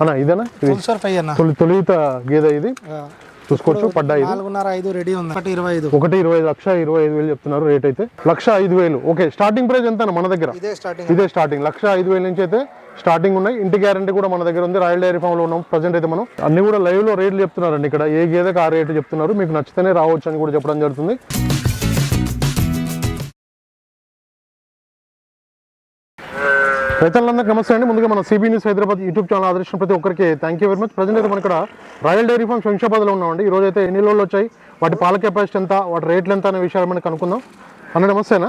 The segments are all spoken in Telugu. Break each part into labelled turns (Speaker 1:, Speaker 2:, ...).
Speaker 1: అన్న ఇదేనా? తొలి తొలిత గేదె ఇది. చూసుకోవచ్చు పడ్డా ఇది.
Speaker 2: నాలుగున్నర ఐదు రెడీ ఉంది. ఒకటి ఇరవై ఐదు.
Speaker 1: ఒకటి ఇరవై ఐదు లక్ష ఇరవై ఐదు వేలు చెప్తున్నారు రేట్ అయితే. లక్ష ఐదు వేలు. ఓకే స్టార్టింగ్ ప్రైస్ ఎంత మన దగ్గర?
Speaker 2: ఇదే స్టార్టింగ్
Speaker 1: ఇదే స్టార్టింగ్ లక్ష ఐదు వేల నుంచి అయితే స్టార్టింగ్ ఉన్నాయి. ఇంటి గ్యారంటీ కూడా మన దగ్గర ఉంది. రాయల్ డైరీ ఫామ్లో ఉన్నాం. ప్రజెంట్ అయితే మనం. అన్ని కూడా లైవ్లో రేట్లు చెప్తున్నారండి ఇక్కడ. ఏ గేదెకి ఆ రేటు చెప్తున్నారు. మీకు నచ్చితేనే రావచ్చు అని కూడా చెప్పడం జరుగుతుంది. రైతులందరికీ నమస్తే అండి. ముందుగా మన CB news Hyderabad YouTube channel ఆదర్శించిన ప్రతి ఒక్కరికి thank you very much present అయితే మన ఇక్కడ రాయల్ డైరీ ఫామ్ శంషాబాద్లో ఉన్నామండి. ఈ రోజు అయితే ఎన్ని లోళ్ళు వచ్చాయి? వాటి పాల కెపాసిటీ ఎంత? వాటి రేట్లు ఎంత? అనే విషయాలు మనకి కనుక్కుందాం అన్న నమస్తేనా?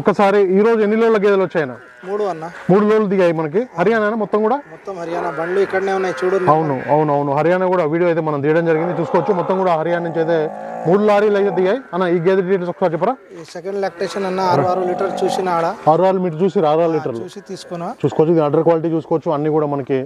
Speaker 1: ఒక్కసారి ఈ రోజు ఎన్ని లోళ్ళ గేదెలు వచ్చాయన
Speaker 2: మూడు అన్న.
Speaker 1: మూడు లోళ్ళు దిగాయి మనకి. హర్యానా మొత్తం కూడా?
Speaker 2: మొత్తం హర్యానా బండ్లు ఇక్కడనే ఉన్నాయి చూడు.
Speaker 1: అవును అవును అవును. హర్యానా కూడా వీడియో అయితే మనం తీయడం జరిగింది. చూసుకోవచ్చు. మొత్తం కూడా హర్యానా నుంచి అయితే మూడు లారీలు అయితే దిగాయి. అన్న ఈ గేదె డీటెయిల్స్ ఒకసారి చెప్పరా?
Speaker 2: సెకండ్ లాక్టేషన్ అన్న ఆరు ఆరు లీటర్ చూసిన ఆడ.
Speaker 1: ఆరు ఆరు మీటర్ చూసి ఆరు ఆరు లీటర్లు?
Speaker 2: చూసి తీసుకున్నా
Speaker 1: చూసుకోవచ్చు. ఇది అడ్డర్ క్వాలిటీ చూసుకోవచ్చు. అన్ని కూడా మనకి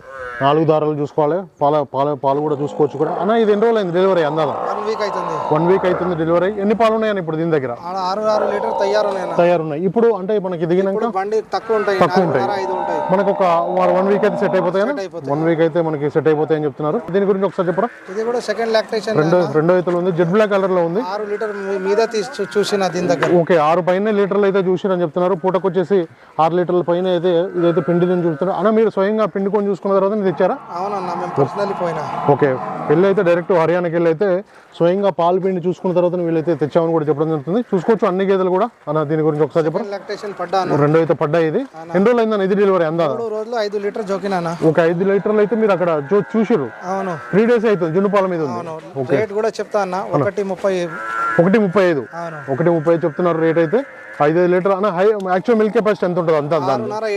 Speaker 1: నాలుగు దారాలు చూసుకోవాలి. పాల పాల పాలు కూడా చూసుకోవచ్చు కూడా. అన్న ఇది ఎన్ని రోజులు అయింది డెలివరీ అందాదా?
Speaker 2: వన్ వీక్ అవుతుంది
Speaker 1: వన్ వీక్ అవుతుంది డెలివరీ ఎన్ని పాలు ఉన్నాయని ఇప్పుడు దీని దగ్గర?
Speaker 2: ఆరు ఆరు లీటర్ తయారు
Speaker 1: తయారున్నాయి. ఇప్పుడు అంటే మనకి దిగినాక?
Speaker 2: బండి తక్కువ ఉంటాయి ఐదు ఉంటాయి.
Speaker 1: మనకు ఒక వన్ వీక్ అయితే సెట్ అయిపోతాయి. వన్ వీక్ అయితే మనకి సెట్ అయిపోతాయి అని చెప్తున్నారు. దీని గురించి ఒకసారి చెప్పరా?
Speaker 2: ఇది కూడా సెకండ్ లాక్టేషన్
Speaker 1: రెండో రెండో అయితే ఉంది. జెడ్ బ్లాక్ కలర్లో ఉంది.
Speaker 2: ఆరు లీటర్ మీద తీసి చూ- చూసిన దీని దగ్గర.
Speaker 1: ఓకే ఆరు పైన లీటర్లు అయితే చూసిరని చెప్తున్నారు. పూటకు వచ్చేసి ఆరు లీటర్ల పైన అయితే ఇదైతే పిండిని చూస్తున్నారు. అన్న మీరు స్వయంగా పిండుకొని చూసుకున్న తర్వాత ఇది ఇచ్చారా?
Speaker 2: అవునన్న మేము పర్సనల్లీ పోయినా.
Speaker 1: ఓకే వెళ్ళి అయితే డైరెక్ట్ హర్యానాకి వెళ్ళి అయితే స్వయంగా పాలు పిండి చూసుకున్న తర్వాత వీళ్ళైతే తెచ్చామని కూడా చెప్పడం జరుగుతుంది. చూసుకోవచ్చు అన్ని గేదెలు కూడా. అన్న దీని గురించి ఒకసారి చెప్పరా?
Speaker 2: లాక్టేషన్ పడ్డా అన్న.
Speaker 1: రెండో అయితే పడ్డాయి ఇది. ఎన్ని రోజులు అయిందని ఇది డెలివరీ అందా?
Speaker 2: మూడు రోజులు ఐదు లీటర్ జోకినా
Speaker 1: ఒక ఐదు లీటర్లు అయితే మీరు అక్కడ చూ- చూసిర్రు.
Speaker 2: అవును.
Speaker 1: త్రీ డేస్ అవుతుంది జున్ను పాల మీద ఉంది.
Speaker 2: రేట్ కూడా చెప్తా అన్న. ఒకటి ముప్పై
Speaker 1: ఒకటి ముప్పై ఐదు. ఒకటి ముప్పై ఐదు చెప్తున్నారు రేట్ అయితే. ఐదు ఐదు లీటర్ అన్న హై యాక్చువల్ మిల్క్ కెపాసిటీ ఎంత ఉంటుంది అంత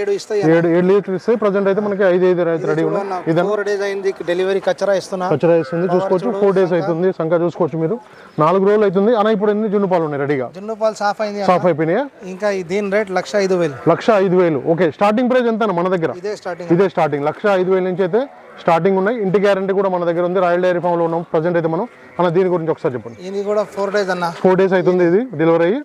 Speaker 2: ఏడు
Speaker 1: ఏడు ఏడు లీటర్ ఇస్తే ప్రజెంట్ అయితే మనకి ఐదు ఐదు అయితే రెడీ ఉన్నాయి
Speaker 2: ఫోర్ డేస్ అయింది డెలివరీ కచ్చరా ఇస్తున్నా.
Speaker 1: కచ్చరా వేస్తుంది చూసుకోవచ్చు. ఫోర్ డేస్ అవుతుంది సంఖ్య చూసుకోవచ్చు మీరు. నాలుగు రోజులు అవుతుంది. అన్న ఇప్పుడు ఎన్ని జున్ను పాలు ఉన్నాయి రెడీగా
Speaker 2: జున్ను పాలు సాఫ్ అయింది.
Speaker 1: సాఫ్ అయిపోయినాయా?
Speaker 2: ఇంకా దీని రేట్ లక్ష ఐదు వేలు.
Speaker 1: లక్ష ఐదు వేలు. ఓకే స్టార్టింగ్ ప్రైస్ ఎంత మన దగ్గర?
Speaker 2: ఇదే స్టార్టింగ్
Speaker 1: ఇదే స్టార్టింగ్ లక్ష ఐదు వేల నుంచి అయితే స్టార్టింగ్ ఉన్నాయి. ఇంటి గ్యారంటీ కూడా మన దగ్గర ఉంది. రాయల్ డైరీ ఫామ్లో ఉన్నాం. ప్రజెంట్ అయితే మనం. అన్న దీని గురించి ఒకసారి చెప్పండి.
Speaker 2: ఇది కూడా ఫోర్ డేస్ అన్న.
Speaker 1: ఫోర్ డేస్ అవుతుంది ఇది డెలివరీ అయ్యి.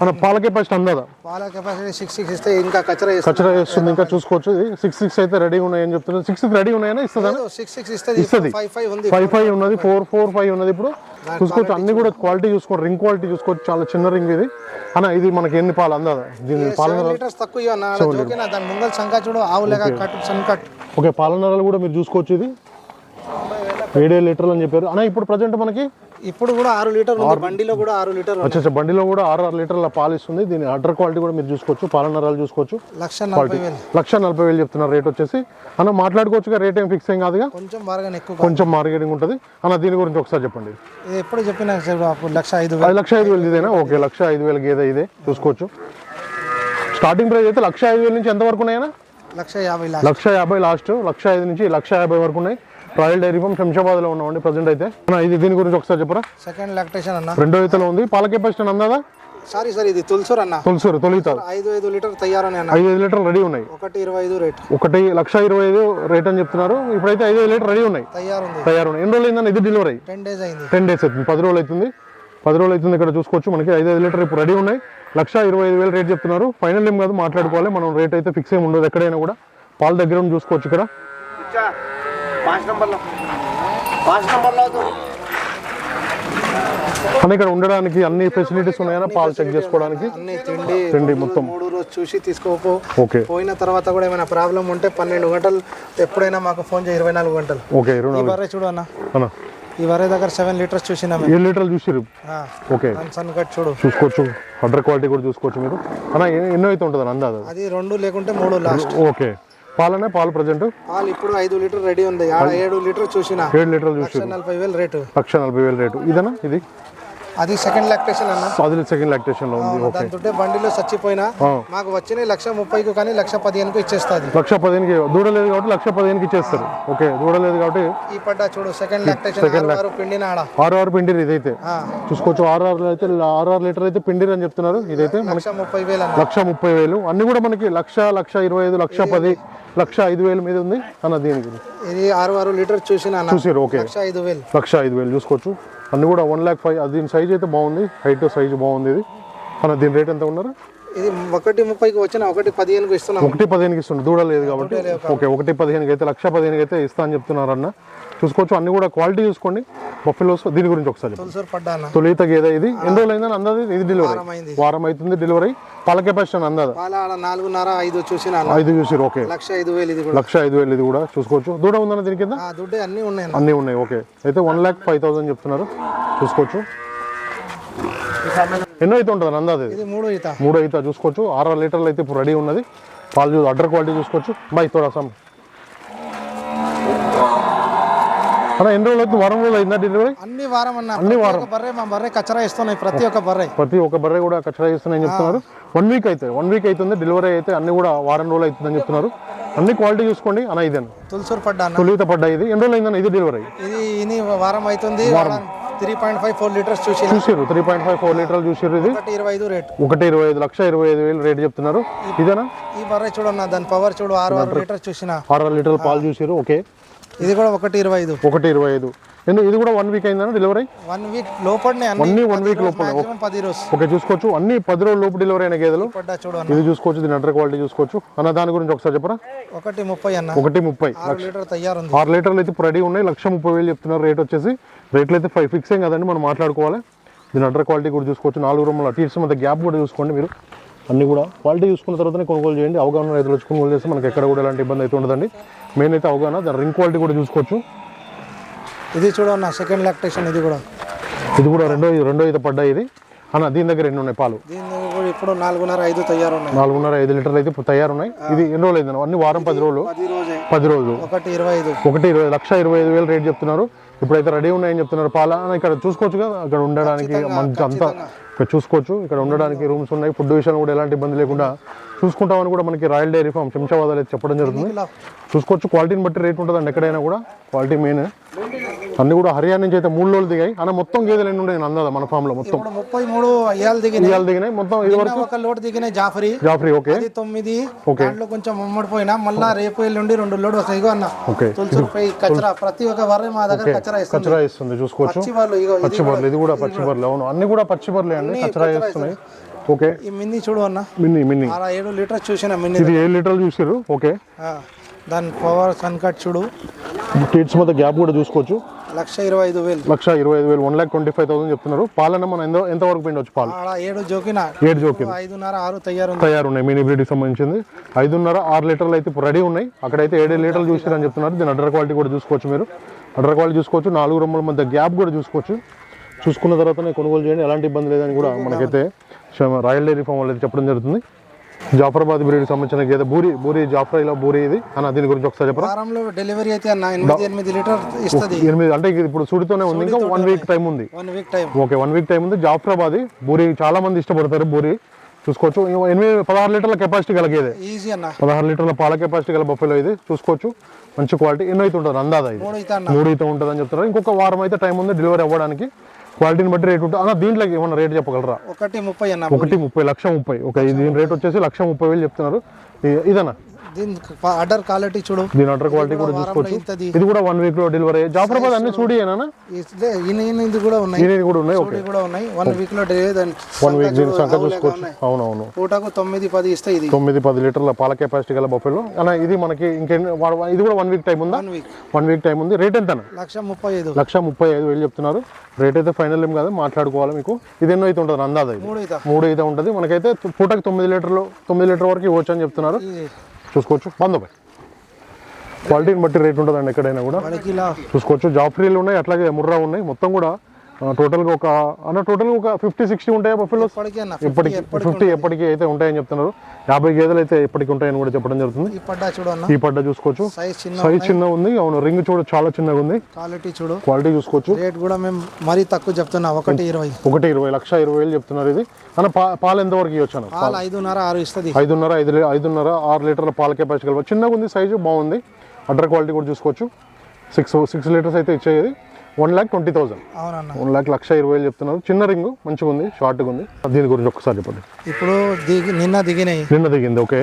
Speaker 1: మన పాల కెపాసిటీ అందదా?
Speaker 2: పాల కెపాసిటీ సిక్స్ సిక్స్ ఇస్తే ఇంకా కచ్చరా
Speaker 1: కచ్చరా వేస్తుంది ఇంకా చూసుకోవచ్చు. సిక్స్ సిక్స్ అయితే రెడీ ఉన్నాయని చెప్తున్నారు. సిక్స్ రెడీ ఉన్నాయని? ఇస్తుందా?
Speaker 2: సిక్స్ సిక్స్ ఇస్తుంది.
Speaker 1: ఇస్తది.
Speaker 2: ఫైవ్ ఫైవ్ ఉంది.
Speaker 1: ఫైవ్ ఫైవ్ ఉన్నది. ఫోర్ ఫోర్ ఫైవ్ ఉన్నది. ఇప్పుడు చూసుకోవచ్చు. అన్ని కూడా క్వాలిటీ చూసుకోండి రింగ్ క్వాలిటీ చూసుకోవచ్చు. చాలా చిన్న రింగ్ ఇది. అన్న ఇది మనకి ఎన్ని పాలు అందదా? దీని పాలన
Speaker 2: లీటర్స్ తక్కువ దాని ముంగల్ సంఖ చూడు. ఆవు లేక కట్ సన్ కట్.
Speaker 1: ఓకే పాలనరాలు కూడా మీరు చూసుకోవచ్చు ఇది. ఏడే లీటర్లు అని చెప్పారు. అన్న ఇప్పుడు ప్రజెంట్ మనకి
Speaker 2: ఇప్పుడు కూడా ఆరు లీటర్ ఉంది. బండిలో కూడా ఆరు లీటర్ ఉంది.
Speaker 1: వచ్చేసి బండిలో కూడా ఆరు ఆరు లీటర్ల పాలు ఇస్తుంది. దీని అడ్డర్ క్వాలిటీ కూడా మీరు చూసుకోవచ్చు పాలనరాలు చూసుకోవచ్చు.
Speaker 2: లక్ష నలభై వేలు.
Speaker 1: లక్ష నలభై వేలు చెప్తున్నారు రేట్ వచ్చేసి. అన్న మాట్లాడుకోవచ్చుగా రేట్ ఏం ఫిక్స్ ఏం కాదుగా?
Speaker 2: కొంచెం బాగా ఎక్కువ
Speaker 1: కొంచెం మార్కెటింగ్ ఉంటుంది. అన్న దీని గురించి ఒకసారి చెప్పండి.
Speaker 2: ఎప్పుడు చెప్పినా లక్ష ఐదు వేలు.
Speaker 1: లక్ష ఐదు వేలు ఇదేనా? ఓకే లక్ష ఐదు వేల గేదె ఇదే. చూసుకోవచ్చు. స్టార్టింగ్ ప్రైస్ అయితే లక్ష ఐదు వేల నుంచి ఎంత వరకు ఉన్నాయన్నా?
Speaker 2: లక్ష యాభై లాస్ట్.
Speaker 1: లక్ష యాభై లాస్ట్ లక్ష ఐదు నుంచి లక్ష యాభై వరకు ఉన్నాయి. రాయల్ డైరీ ఫామ్ శంషాబాద్లో ఉన్నామండి ప్రజెంట్ అయితే. ఇది దీని గురించి ఒకసారి చెప్పరా?
Speaker 2: సెకండ్ లాక్టేషన్ అన్న.
Speaker 1: రెండో ఇతలో ఉంది. పాల కెపాసిటీ అందాదా
Speaker 2: సారీ సార్ ఇది తులసూరు అన్న.
Speaker 1: తొలిసారు తొలితారు
Speaker 2: ఐదు ఐదు లీటర్ తయారని అన్న.
Speaker 1: ఐదు ఐదు లీటర్లు రెడీ ఉన్నాయి.
Speaker 2: ఒకటి ఇరవై ఐదు రేట్.
Speaker 1: ఒకటి లక్ష ఇరవై ఐదు రేట్ అని చెప్తున్నారు. ఇప్పుడైతే ఐదు ఐదు లీటర్ రెడీ ఉన్నాయి.
Speaker 2: తయారుంది.
Speaker 1: తయారు ఉన్నాయి ఎన్ని రోజులు అయిందని ఇది డెలివరీ
Speaker 2: టెన్ డేస్ అయింది.
Speaker 1: టెన్ డేస్ అవుతుంది. పది రోజులు అవుతుంది. పది రోజులు అవుతుంది ఇక్కడ చూసుకోవచ్చు. మనకి ఐదు ఐదు లీటర్ ఇప్పుడు రెడీ ఉన్నాయి. లక్ష ఇరవై ఐదు వేలు రేట్ చెప్తున్నారు. ఫైనల్ ఏం కాదు మాట్లాడుకోవాలి. మనం రేట్ అయితే ఫిక్స్ ఏమి ఉండదు ఎక్కడైనా కూడా. పాల దగ్గర చూసుకోవచ్చు ఇక్కడ. ఇక్కడ ఉండడానికి అన్ని ఫెసిలిటీస్ ఉన్నాయన్నా పాలు చెక్ చేసుకోవడానికి?
Speaker 2: తిండి
Speaker 1: తిండి మొత్తం.
Speaker 2: మూడు రోజు చూసి తీసుకోపో.
Speaker 1: ఓకే.
Speaker 2: పోయిన తర్వాత కూడా ఏమైనా ప్రాబ్లం ఉంటే పన్నెండు గంటలు ఎప్పుడైనా మాకు ఫోన్ చేయి ఇరవై నాలుగు గంటలు.
Speaker 1: ఓకే ఇరవై
Speaker 2: ఈ
Speaker 1: నాలుగు.
Speaker 2: వరే చూడు అన్న.
Speaker 1: అన్న.
Speaker 2: ఈ వరే దగ్గర సెవెన్ లీటర్స్ చూసినా
Speaker 1: ఏడు లీటర్లు చూసిరు ఓకే.
Speaker 2: సన్ కట్ చూడు.
Speaker 1: చూసుకోవచ్చు. అడ్డర్ క్వాలిటీ కూడా చూసుకోవచ్చు మీరు. అన్న ఎన్నో అయితే ఉంటుంది అన్న అందాజ?
Speaker 2: అది రెండు లేకుంటే మూడు లాస్ట్
Speaker 1: ఓకే. పాలనే పాలు ప్రజెంట్?
Speaker 2: పాలు ఇప్పుడు ఐదు లీటర్ రెడీ ఉంది. ఏడు లీటర్ చూసిన.
Speaker 1: ఏడు లీటర్లు చూసి
Speaker 2: నలభై వేలు రేటు.
Speaker 1: లక్ష నలభై వేలు రేటు. ఇదేనా ఇది?
Speaker 2: అది సెకండ్ లాక్టేషన్ అన్న.
Speaker 1: అది సెకండ్ లాక్టేషన్లో ఉంది ఓకే
Speaker 2: దాంతో బండిలో చచ్చిపోయినా. మాకు వచ్చిన లక్ష ముప్పైకి కానీ లక్ష పదిహేనుకు ఇచ్చేస్తుంది.
Speaker 1: లక్ష పదిహేనుకి దూడలేదు కాబట్టి లక్ష పదిహేనుకి ఇచ్చేస్తారు. ఓకే దూడలేదు కాబట్టి
Speaker 2: ఈ పడ్డ చూడు సెకండ్ లాక్టేషన్ ఆరు ఆరు పిండిన ఆడ.
Speaker 1: ఆరు ఆరు పిండిరు ఇదైతే. చూసుకోవచ్చు ఆరు ఆరు అయితే ఆరు ఆరు లీటర్ అయితే పిండిరు అని చెప్తున్నారు. ఇదైతే
Speaker 2: లక్ష ముప్పై వేలు
Speaker 1: లక్ష ముప్పై వేలు. అన్ని కూడా మనకి లక్ష లక్ష ఇరవై ఐదు లక్ష పది లక్ష ఐదు వేలు మీద ఉంది అన్న దీనికి
Speaker 2: ఇది ఆరు ఆరు లీటర్ చూసిన
Speaker 1: చూసారు ఓకే
Speaker 2: లక్ష ఐదు వేలు.
Speaker 1: లక్ష ఐదు వేలు చూసుకోవచ్చు. అన్నీ కూడా వన్ ల్యాక్ ఫైవ్ దీని సైజ్ అయితే బాగుంది. హైట్ సైజ్ బాగుంది ఇది. అన్న దీని రేట్ ఎంత ఉన్నారు?
Speaker 2: ఇది ఒకటి ముప్పైకి వచ్చిన ఒకటి పదిహేనుకి ఇస్తున్నాం.
Speaker 1: ఒకటి పదిహేనుకి ఇస్తుంది దూడ లేదు కాబట్టి. ఓకే ఒకటి పదిహేనుకి అయితే లక్ష పదిహేనుకి అయితే ఇస్తా అని చెప్తున్నారు అన్న చూసుకోవచ్చు అన్ని కూడా క్వాలిటీ చూసుకోండి. బఫెలోస్ దీని గురించి ఒకసారి తొలిత గేదె ఇది. ఎన్ని రోజులు అయిందని అందాది? ఇది డెలివరీ
Speaker 2: వారం
Speaker 1: అవుతుంది డెలివరీ పాల కెపాసిటీ అందాదా?
Speaker 2: నాలుగున్నర ఐదు చూసిన
Speaker 1: ఐదు చూసిరు ఓకే.
Speaker 2: లక్ష ఐదు వేలు ఇది కూడా.
Speaker 1: లక్ష ఐదు వేలు ఇది కూడా. చూసుకోవచ్చు. దూడ ఉందన్న దీని కింద?
Speaker 2: అన్నీ ఉన్నాయి అన్నీ.
Speaker 1: ఉన్నాయి ఓకే. అయితే వన్ ల్యాక్ ఫైవ్ థౌసండ్ చెప్తున్నారు. చూసుకోవచ్చు. ఎన్నో అయితే ఉంటుంది అందాది
Speaker 2: మూడు ఈత.
Speaker 1: మూడు అయితే చూసుకోవచ్చు. ఆరు లీటర్లు అయితే ఇప్పుడు రెడీ ఉన్నది. పాలు చూ అడ్డర్ క్వాలిటీ చూసుకోవచ్చు. బై తోడా సమ్. అన్న ఎన్ని రోజులు అవుతుంది? వారం రోజులు అయిందా డెలివరీ
Speaker 2: అన్ని వారం అన్న. అన్ని వారం. బర్రె మా బర్రె కచరా ఇస్తున్నాయి ప్రతి ఒక్క బర్రె.
Speaker 1: ప్రతి ఒక్క బర్రె కూడా కచ్చరా చేస్తున్నాయని చెప్తున్నారు. వన్ వీక్ అయితే వన్ వీక్ అవుతుంది. డెలివరీ అయితే అన్ని కూడా వారం రోజులు అవుతుందని చెప్తున్నారు. అన్ని క్వాలిటీ చూసుకోండి. అన్న ఇదే
Speaker 2: తులసూరు పడ్డా
Speaker 1: తొలిత పడ్డాయి ఇది. ఎన్ని రోజులు అయిందన్న? ఇది డెలివరీ
Speaker 2: ఇది వారం అవుతుంది. Three point five four litres చూసి
Speaker 1: చూసారు త్రీ పాయింట్ ఫైవ్ ఫోర్ లీటర్లు చూసారు ఇది.
Speaker 2: ఒకటి ఇరవై ఐదు రేట్.
Speaker 1: ఒకటి ఇరవై ఐదు లక్ష ఇరవై ఐదు వేలు రేట్ చెప్తున్నారు. ఇదేనా?
Speaker 2: ఈ బర్రె చూడన్న దాని పవర్ చూడు ఆరు ఆరు లీటర్స్ చూసిన.
Speaker 1: ఆరు లీటర్ల పాలు చూసారు ఓకే.
Speaker 2: ఇది కూడా ఒకటి ఇరవై ఐదు.
Speaker 1: ఒకటి ఇరవై ఐదు. ఇది కూడా వన్ వీక్ అయిందన్న డెలివరీ
Speaker 2: వన్ వీక్ లోపలనే అన్ని.
Speaker 1: వన్ వీక్ లోపల. ఓకే చూసుకోవచ్చు. అన్ని పది రోజుల లోపు డెలివరీ అయిన గేదెలు. ఇది చూసుకోవచ్చు దీని అండర్ క్వాలిటీ చూసుకోవచ్చు. అన్న దాని గురించి ఒకసారి చెప్పరా?
Speaker 2: ఒకటి ముప్పై అన్న.
Speaker 1: ఒకటి ముప్పై.
Speaker 2: ఆరు
Speaker 1: లీటర్లు అయితే రెడీ ఉన్నాయి. లక్ష ముప్పై వేలు చెప్తున్నారు రేట్ వచ్చేసి. రేట్లు అయితే ఫైవ్ ఫిక్స్ ఏం కదండి మనం మాట్లాడుకోవాలి. దీని అండర్ క్వాలిటీ కూడా చూసుకోవచ్చు. నాలుగు రూముల టీట్స్ మధ్య గ్యాప్ కూడా చూసుకోండి మీరు. అన్ని కూడా క్వాలిటీ చూసుకున్న తర్వాతనే కొనుగోలు చేయండి. అవగాహన రైతులు వచ్చి కొనుగోలు చేస్తే మనకి ఎక్కడ కూడా ఎలాంటి ఇబ్బంది అయితే ఉండదండి. మెయిన్ అయితే అవగాహన దాని రింగ్ క్వాలిటీ కూడా చూసుకోవచ్చు.
Speaker 2: ఇది చూడు అన్న సెకండ్ లాక్టేషన్ ఇది కూడా.
Speaker 1: ఇది కూడా రెండో రెండో అయితే పడ్డాయి ఇది. అన్న దీని దగ్గర ఎన్ని ఉన్నాయి పాలు?
Speaker 2: దీని దగ్గర కూడా ఇప్పుడు నాలుగున్నర ఐదు తయారు ఉన్నాయి
Speaker 1: నాలుగున్నర ఐదు లీటర్లు అయితే తయారున్నాయి. ఇది ఎన్ని రోజులు అయింది అన్ని వారం పది రోజులు?
Speaker 2: పది రోజే.
Speaker 1: పది రోజులు.
Speaker 2: ఒకటి ఇరవై ఐదు.
Speaker 1: ఒకటి ఇరవై లక్ష ఇరవై ఐదు వేలు రేట్ చెప్తున్నారు. ఇప్పుడైతే రెడీ ఉన్నాయని చెప్తున్నారు పాల. ఇక్కడ చూసుకోవచ్చు కదా? అక్కడ ఉండడానికి మంచి అంతా ఇక్కడ చూసుకోవచ్చు. ఇక్కడ ఉండడానికి రూమ్స్ ఉన్నాయి. ఫుడ్ విషయంలో కూడా ఎలాంటి ఇబ్బంది లేకుండా చూసుకుంటామని కూడా మనకి రాయల్ డైరీ ఫామ్ శంషాబాద్ చెప్పడం జరుగుతుంది. చూసుకోవచ్చు క్వాలిటీని బట్టి రేట్ ఉంటుందండి ఎక్కడైనా కూడా. Quality main. అన్ని కూడా హర్యానా నుంచి అయితే మూడు రోజులు దిగాయి. అన్న మొత్తం గేదెలు ఎన్ని ఉన్నాయి అందాదా మన ఫామ్లో మొత్తం
Speaker 2: ముప్పై మూడు ఇయాలు దిగినాయి.
Speaker 1: మొత్తం ఇది వరకు
Speaker 2: ఒక లోడ్ దిగినాయి జాఫరీ.
Speaker 1: జాఫ్రీ ఓకే.
Speaker 2: అది తొమ్మిది. దాంట్లో కొంచెం ముమ్మడిపోయినా మళ్ళా రేపు ఎల్లుండి రెండు లోడ్ వస్తాయి. అన్న.
Speaker 1: ఓకే.
Speaker 2: కచరా. ప్రతి ఒక్క వర్రె మా దగ్గర కచరా ఇస్తుంది
Speaker 1: కచరా ఇస్తుంది చూసుకోవచ్చు.
Speaker 2: పచ్చి వాళ్ళు ఇగో ఇది
Speaker 1: కూడా. పచ్చి బర్రెలు. అవును. అన్ని కూడా పచ్చి బర్రెలే అండి. కచరా వేస్తున్నాయి. ఓకే.
Speaker 2: ఈ మిన్ని చూడు అన్న.
Speaker 1: మిన్ని మిన్ని
Speaker 2: ఆరు ఏడు లీటర్స్ చూసిన మిన్ని
Speaker 1: ఇది ఏడు లీటర్లు చూసారు ఓకే.
Speaker 2: దాని పవర్ సన్ కట్ చూడు.
Speaker 1: టీట్స్ మధ్య గ్యాప్ కూడా చూసుకోవచ్చు.
Speaker 2: లక్ష ఇరవై ఐదు వేలు.
Speaker 1: లక్ష ఇరవై ఐదు వేలు one lakh twenty five thousand చెప్తున్నారు. పాలన మనం ఎంత ఎంత వరకు పిండొచ్చు పాలు?
Speaker 2: ఏడు జోకిన.
Speaker 1: ఏడు జోకి
Speaker 2: ఐదున్నర ఆరు తయారు
Speaker 1: తయారున్నాయి మినీ బ్రీడ్కి సంబంధించింది. ఐదున్నర ఆరు లీటర్లు అయితే ఇప్పుడు రెడీ ఉన్నాయి. అక్కడైతే ఏడు లీటర్లు చూసారని చెప్తున్నారు. దీని అడ్డర్ క్వాలిటీ కూడా చూసుకోవచ్చు మీరు. అడ్డర్ క్వాలిటీ చూసుకోవచ్చు నాలుగు రొమ్మల మధ్య గ్యాప్ కూడా చూసుకోవచ్చు. చూసుకున్న తర్వాతనే కొనుగోలు చేయండి. ఎలాంటి ఇబ్బంది లేదని కూడా మనకైతే రాయల్ డైరీ ఫామ్ వాళ్ళు చెప్పడం జరుగుతుంది. జాఫరాబాద్ బ్రీడ్కి సంబంధించిన గేదె బూరి బూరి జాఫరాయిలో బూరి ఇది. అన్న దీని గురించి ఒకసారి చెప్పరా?
Speaker 2: వారంలో డెలివరీ అయితే అన్న ఎనిమిది ఎనిమిది లీటర్ ఇస్తుంది.
Speaker 1: ఎనిమిది అంటే ఇప్పుడు సుడితోనే ఉంది ఇంకా వన్ వీక్ టైం ఉంది.
Speaker 2: One week time
Speaker 1: okay one week time ఉంది. జాఫరాబాద్ బూరి చాలా మంది ఇష్టపడతారు బూరి. చూసుకోవచ్చు. ఎనిమిది పదహారు లీటర్ల కెపాసిటీ కలిగేది
Speaker 2: ఈజీ అన్న.
Speaker 1: పదహారు లీటర్ల పాల కెపాసిటీ గల బఫెలో ఇది. చూసుకోవచ్చు. మంచి క్వాలిటీ ఎన్నో అయితే ఉంటుంది అందాదా ఇది.
Speaker 2: మూడు అయితే
Speaker 1: అయితే ఉంటుందని చెప్తున్నారు. ఇంకొక వారం అయితే టైం ఉంది డెలివరీ అవ్వడానికి. క్వాలిటీని బట్టి రేట్ ఉంటుంది. అన్న దీంట్లో ఏమన్నా రేట్ చెప్పగలరా?
Speaker 2: ఒకటి ముప్పై అన్న
Speaker 1: ఒకటి ముప్పై లక్ష ముప్పై. ఓకే దీని రేట్ వచ్చేసి లక్ష ముప్పై వేలు చెప్తున్నారు. ఇదన్నా
Speaker 2: దీని అడర్ క్వాలిటీ చూడు.
Speaker 1: దీని అటర్ క్వాలిటీ కూడా చూసుకోవచ్చు. ఇది కూడా వన్ వీక్లో డెలివరీ జాఫరాబాద్ అన్ని చూడి ఏనా
Speaker 2: ఇదే ఇది కూడా ఉన్నాయి.
Speaker 1: దీని కూడా ఉన్నాయి ఓకే.
Speaker 2: కూడా ఉన్నాయి. వన్ వీక్లో డెలివరీ దాని
Speaker 1: వన్ వీక్ దీని సంఖ్య చూసుకోవచ్చు. అవునవును.
Speaker 2: పూటకు తొమ్మిది పది ఇస్తాయి ఇది.
Speaker 1: తొమ్మిది పది లీటర్ల పాల కెపాసిటీ గల బఫెలో అన్న ఇది మనకి వా- ఇది కూడా వన్ వీక్ టైం ఉందా?
Speaker 2: వన్ వీక్
Speaker 1: టైం ఉంది. రేట్ ఎంత
Speaker 2: లక్ష ముప్పై ఐదు.
Speaker 1: లక్ష ముప్పై ఐదు వేలు చెప్తున్నారు. రేట్ అయితే ఫైనల్ ఏం కాదు. మాట్లాడుకోవాలి మీకు. ఇది ఎన్నో అయితే ఉంటుంది? అందాజ ఇది.
Speaker 2: మూడు
Speaker 1: అయితే. ఉంటుంది. మనకైతే పూటకి తొమ్మిది లీటర్లు తొమ్మిది లీటర్ వరకు ఇవ్వచ్చు అని చెప్తున్నారు. చూసుకోవచ్చు. బందోబై క్వాలిటీని బట్టి రేట్ ఉంటుందండి ఎక్కడైనా కూడా. చూసుకోవచ్చు. జాఫ్రీలు ఉన్నాయి అట్లాగే ముర్రా ఉన్నాయి. మొత్తం కూడా టోటల్గా ఒక అన్న టోటల్గా ఒక ఫిఫ్టీ సిక్స్టీ ఉంటాయా బఫెలో ఇప్పటికి ఫిఫ్టీ ఎప్పటికీ అయితే ఉంటాయని చెప్తున్నారు. యాభై గేదెలు అయితే ఎప్పటికి ఉంటాయని కూడా చెప్పడం జరుగుతుంది.
Speaker 2: ఈ పడ్డా
Speaker 1: చూసుకోవచ్చు.
Speaker 2: సైజ్ చిన్న
Speaker 1: ఉంది. అవును రింగ్ చూడ చాలా చిన్నగా ఉంది.
Speaker 2: క్వాలిటీ చూడు.
Speaker 1: క్వాలిటీ చూసుకోవచ్చు.
Speaker 2: రేట్ కూడా మేము మరీ తక్కువ చెప్తున్నా ఒకటి ఇరవై.
Speaker 1: ఒకటి ఇరవై లక్ష ఇరవై వేలు చెప్తున్నారు ఇది. అన్న పాలు ఎంతవరకు ఇవ్వచ్చు అన్న?
Speaker 2: పాలు ఐదున్నర ఆరు ఇస్తుంది.
Speaker 1: ఐదున్నర ఐదు ఐదున్నర ఆరు లీటర్ల పాల కెపాసిటీ చిన్నగా ఉంది సైజు బాగుంది. అడ్డర్ క్వాలిటీ కూడా చూసుకోవచ్చు. సిక్స్ సిక్స్ లీటర్స్ అయితే ఇచ్చేది. వన్ ల్యాక్ ట్వంటీ థౌసండ్
Speaker 2: అవునన్న.
Speaker 1: వన్ ల్యాక్ లక్ష ఇరవై వేలు చెప్తున్నారు. చిన్న రింగ్ మంచిగా ఉంది షార్ట్గా ఉంది. దీని గురించి ఒక్కసారి చెప్పండి.
Speaker 2: ఇప్పుడు దిగి నిన్న దిగినాయి.
Speaker 1: నిన్న దిగింది ఓకే.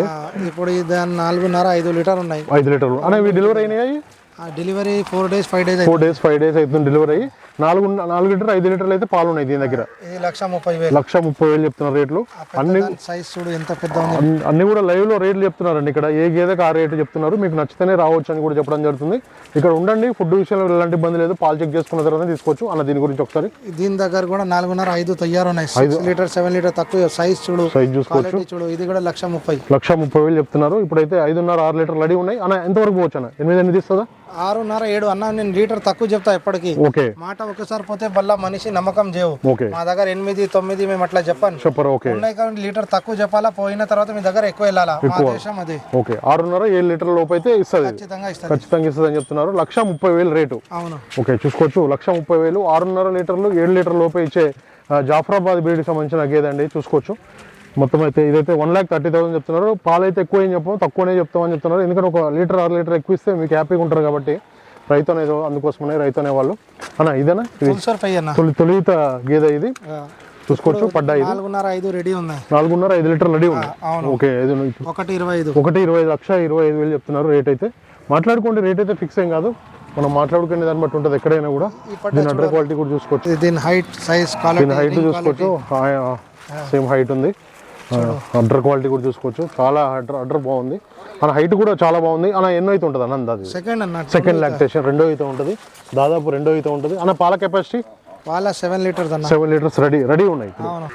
Speaker 2: ఇప్పుడు దాని నాలుగున్నర ఐదు లీటర్ ఉన్నాయి.
Speaker 1: ఐదు లీటర్లు. అనే ఇవి డెలివరీ అయినాయి?
Speaker 2: ఆ delivery four days five days
Speaker 1: four days five days అవుతుంది డెలివరీ అయ్యి. నాలుగు నాలుగు లీటర్ ఐదు లీటర్లు అయితే పాలు ఉన్నాయి దీని దగ్గర.
Speaker 2: లక్ష ముప్పై వేలు.
Speaker 1: లక్ష ముప్పై వేలు చెప్తున్నారు రేట్లు. అన్ని
Speaker 2: సైజ్ చూడు ఎంత పెద్ద
Speaker 1: అన్ని- కూడా లైవ్లో రేట్లు చెప్తున్నారండి ఇక్కడ. ఏ గేదెకి ఆ రేటు చెప్తున్నారు. మీకు నచ్చితేనే రావచ్చు అని కూడా చెప్పడం జరుగుతుంది. ఇక్కడ ఉండండి ఫుడ్ విషయంలో ఎలాంటి ఇబ్బంది లేదు. పాలు చెక్ చేసుకున్న తర్వాత తీసుకోవచ్చు. అన్న దీని గురించి ఒకసారి
Speaker 2: దీని దగ్గర కూడా నాలుగున్నర ఐదు తయారు ఉన్నాయి. సిక్స్ లీటర్ సెవెన్ లీటర్ తక్కువ సైజ్ చూడు
Speaker 1: సైజ్ చూసుకోవచ్చు.
Speaker 2: చూడు. ఇది కూడా లక్ష ముప్పై.
Speaker 1: లక్ష ముప్పై వేలు చెప్తున్నారు. ఇప్పుడైతే ఐదున్నర ఆరు లీటర్ రెడీ ఉన్నాయి. అన్న ఎంతవరకు పోవచ్చు అన్న? ఎనిమిది ఎనిమిది ఇస్తుందా?
Speaker 2: ఆరున్నర ఏడు అన్న నేను లీటర్ తక్కువ చెప్తా ఎప్పటికి.
Speaker 1: ఓకే.
Speaker 2: మాట ఒకసారి పోతే బల్ల మనిషి నమ్మకం చేయవు. మా దగ్గర ఎనిమిది తొమ్మిది మేము అట్లా చెప్పాను.
Speaker 1: చెప్పరు ఓకే.
Speaker 2: ఉన్నాయి కాబట్టి లీటర్ తక్కువ చెప్పాలా? పోయిన తర్వాత మీ దగ్గర ఎక్కువ వెళ్ళాలా? మా దేశం అది.
Speaker 1: ఓకే. ఆరున్నర ఏడు లీటర్ లోపు అయితే ఇస్తుంది.
Speaker 2: ఖచ్చితంగా
Speaker 1: ఖచ్చితంగా ఇస్తుంది అని చెప్తున్నారు. లక్ష ముప్పై వేలు రేటు.
Speaker 2: అవును.
Speaker 1: ఓకే చూసుకోవచ్చు. లక్ష ముప్పై వేలు ఆరున్నర లీటర్లు ఏడు లీటర్ లోపే ఇచ్చే జాఫరాబాద్ బ్రీడ్కి సంబంధించిన గేదె అండి చూసుకోవచ్చు. మొత్తం అయితే ఇదైతే వన్ ల్యాక్ థర్టీ థౌసండ్ చెప్తున్నారు. పాలు అయితే ఎక్కువ ఏం చెప్పము తక్కువనే చెప్తామని చెప్తున్నారు. ఎందుకంటే ఒక లీటర్ ఆరు లీటర్ ఎక్కువ ఇస్తే మీకు హ్యాపీగా ఉంటారు కాబట్టి. రైతు అనేది అందుకోసమనే రైతు అనేవాళ్ళు అన్న ఇదేనా? తొలి తొలిత గేదె ఇది. చూసుకోవచ్చు పడ్డా ఇది.
Speaker 2: నాలుగున్నర ఐదు రెడీ ఉన్నాయి.
Speaker 1: నాలుగున్నర ఐదు లీటర్ రెడీ
Speaker 2: అవును.
Speaker 1: ఓకే
Speaker 2: ఒకటి ఇరవై ఐదు.
Speaker 1: ఒకటి ఇరవై ఐదు లక్ష ఇరవై ఐదు వేలు చెప్తున్నారు రేట్ అయితే. మాట్లాడుకోండి రేట్ అయితే ఫిక్స్ ఏం కాదు. మనం మాట్లాడుకునే దాన్ని బట్టి ఉంటుంది ఎక్కడైనా కూడా. దీని అడ్డర్ క్వాలిటీ కూడా చూసుకోవచ్చు.
Speaker 2: దీని హైట్ సైజ్
Speaker 1: దీని హైట్ చూసుకోవచ్చు. సేమ్ హైట్ ఉంది. అడ్డర్ క్వాలిటీ కూడా చూసుకోవచ్చు. చాలా అడ్డర్ అడ్డర్ బాగుంది. అన్న హైట్ కూడా చాలా బాగుంది. అన్న ఎన్నో అయితే ఉంటుంది అన్న అందాది
Speaker 2: సెకండ్ అన్న
Speaker 1: సెకండ్ లాక్టేషన్ రెండో అయితే ఉంటుంది. దాదాపు రెండో అయితే ఉంటుంది. అన్న పాల కెపాసిటీ
Speaker 2: వాళ్ళ సెవెన్ లీటర్స్ అన్న.
Speaker 1: సెవెన్ లీటర్స్ రెడీ రెడీ ఉన్నాయి.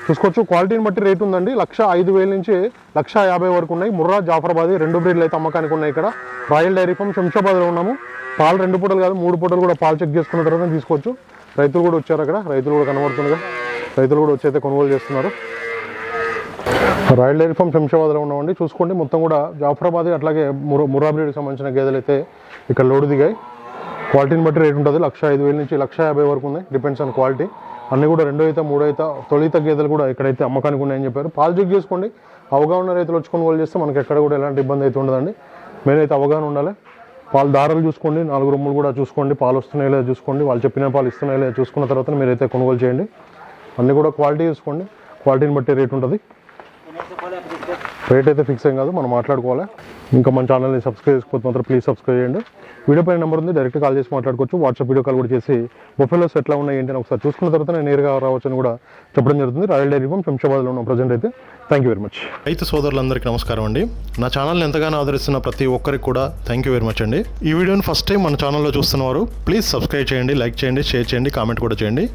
Speaker 1: చూసుకోవచ్చు. క్వాలిటీని బట్టి రేట్ ఉందండి. లక్ష ఐదు వేల నుంచి లక్ష యాభై వరకు ఉన్నాయి. ముర్రా జాఫరాబాద్ రెండు బ్రీడ్లు అయితే అమ్మకానికి ఉన్నాయి ఇక్కడ. రాయల్ డైరీ ఫామ్ శంషాబాద్లో ఉన్నాము. పాలు రెండు పూటలు కాదు మూడు పూటలు కూడా పాలు చెక్ చేసుకున్న తర్వాత తీసుకోవచ్చు. రైతులు కూడా వచ్చారు అక్కడ. రైతులు కూడా కనబడుతుండగా రైతులు కూడా వచ్చి అయితే కొనుగోలు చేస్తున్నారు. రాయల్ డైరీ ఫామ్ శంషాబాద్లో ఉన్నామండి. చూసుకోండి మొత్తం కూడా జాఫరాబాద్ అట్లాగే మురా ముర్రా సంబంధించిన గేదెలు అయితే ఇక్కడ లోడు దిగాయి. క్వాలిటీని బట్టి రేట్ ఉంటుంది. లక్ష ఐదు వేల నుంచి లక్ష యాభై వరకు ఉన్నాయి. డిపెండ్స్ ఆన్ క్వాలిటీ అన్నీ కూడా రెండో అయితే మూడో అయితే తొలిత గేదెలు కూడా ఇక్కడైతే అమ్మకానికి ఉన్నాయని చెప్పారు. పాలు చెక్ చేసుకోండి. అవగాహన రైతులు వచ్చి కొనుగోలు చేస్తే మనకి ఎక్కడ కూడా ఎలాంటి ఇబ్బంది అయితే ఉండదండి. మెయిన్ అయితే అవగాహన ఉండాలి. పాలు దారాలు చూసుకోండి. నాలుగు రొమ్ములు కూడా చూసుకోండి. పాలు వస్తున్నాయో లేదా చూసుకోండి. వాళ్ళు చెప్పిన పాలు ఇస్తున్నాయో లేదా చూసుకున్న తర్వాత మీరైతే కొనుగోలు చేయండి. అన్నీ కూడా క్వాలిటీ చూసుకోండి. క్వాలిటీని బట్టి రేట్ ఉంటుంది. రేట్ అయితే ఫిక్స్ ఏం కాదు మనం మాట్లాడుకోవాలి? ఇంకా మన ఛానల్ని సబ్స్క్రైబ్ చేసుకోవచ్చు మాత్రం ప్లీజ్ సబ్స్క్రైబ్ చేయండి. వీడియో పైన నెంబర్ ఉంది డైరెక్ట్ కాల్ చేసి మాట్లాడుకోవచ్చు. వాట్సాప్ వీడియో కాల్ కూడా చేసి బొఫెలోస్ ఎట్లా ఉన్నాయి ఏంటి అని ఒకసారి చూసుకున్న తర్వాత నేను నేరుగా రావచ్చని కూడా చెప్పడం జరుగుతుంది. రాయల్ డైరీ ఫామ్ శంషాబాద్లో ఉన్న ప్రజెంట్ అయితే. థ్యాంక్ యూ వెరీ మచ్
Speaker 3: రైతు సోదరులందరికీ నమస్కారం అండి. నా ఛానల్ని ఎంతగానో ఆదరిస్తున్న ప్రతి ఒక్కరికి కూడా థ్యాంక్ యూ వెరీ మచ్ అండి. ఈ వీడియోని ఫస్ట్ టైం మన ఛానల్లో చూస్తున్నవారు ప్లీజ్ సబ్స్క్రైబ్ చేయండి లైక్ చేయండి షేర్ చేయండి కామెంట్ కూడా చేయండి.